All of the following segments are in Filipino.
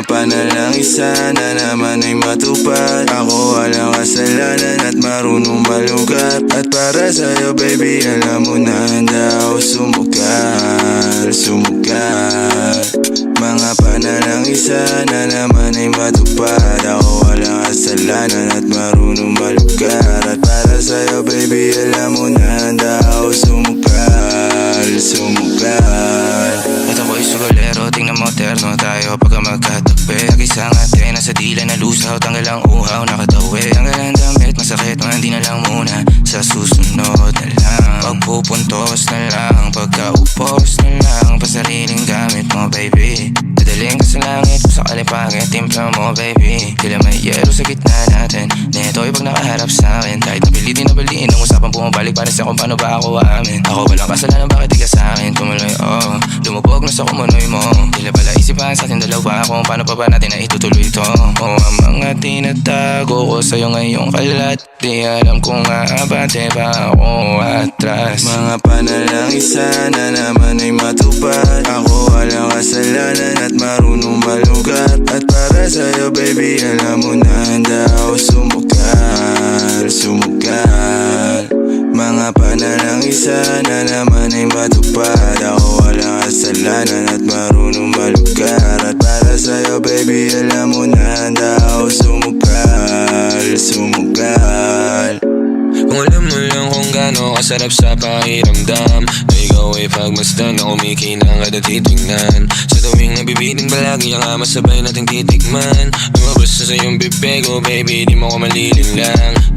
lang isa na naman ay matupad. Ako walang kasalanan at marunong malugat. At para sa'yo baby alam mo na handa ako sumugal Sumugal Mga panalang isa na naman ay matupad. Ako walang kasalanan at marunong malugat. At para sa'yo baby alam mo na handa ako sumugal Sumugal sugolero, tingnan mo terno tayo pagka magkatabi Nag-isang ate, nasa dila na lusaw, tanggal ang uhaw, nakatawi. Ang damit, masakit, mga hindi na lang muna. Sa susunod na lang Pagpupuntos na lang, pagkaupos na lang Pasariling gamit mo baby Dadaling ka sa langit, sa kalipangit, timpla mo baby. Tila may yero sa gitna natin. Neto'y pag nakaharap sa akin Kahit napilitin na baliin, ang usapang bumabalik Para sa kung paano ba ako aamin Ako walang kasalanan, bakit di sa akin? Tumuloy, oh. Lumubog na sa kumunoy mo. Tila pala isipan sa ating dalawa Kung paano pa ba natin na itutuloy ito Oh, ang mga tinatago ko sa'yo ngayong kalat Di alam kung aabante pa ako atras. Mga panalang isa na naman ay matupad. Ako walang sumugal Mga panalang isa na naman ay matupad. Ako walang kasalanan at marunong malugat At para sa'yo baby alam mo na handa ako sumugal Sumugal Kung alam mo lang kung gaano kasarap sa pakiramdam Na ikaw ay pagmasdan na kumikinang at titignan. Sa tuwing nabibiting balagi ang ama sabay nating titikman Lumabas na sa iyong bibig oh baby di mo ko malilin lang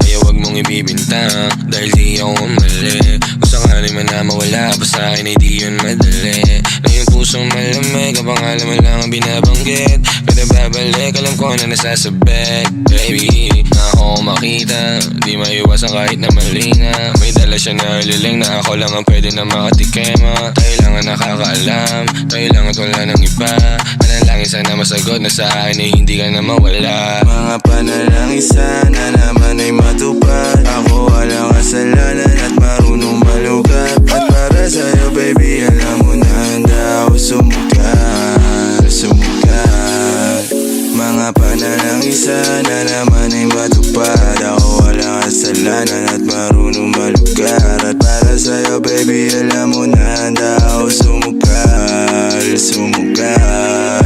mong ibibintang dahil di ako mali Kung sakali man na mawala. Pa sa akin ay di yun madali. Na yung pusong malamig. Ang pangalan mo lang ang binabanggit. Kada babalik alam ko na nasasabit Baby, na ako makita. Di maiwasan kahit na mali nga. May dala siya na liling na ako lang ang pwede na makatikema Tayo lang ang nakakaalam. Tayo lang at wala nang iba. Manalangin sana masagot na sa akin ay hindi ka na mawala. Mga panalang isa na na naman ay matupad Ako walang kasalanan at marunong malugat At para sa'yo baby alam mo na handa ako sumugal Sumugal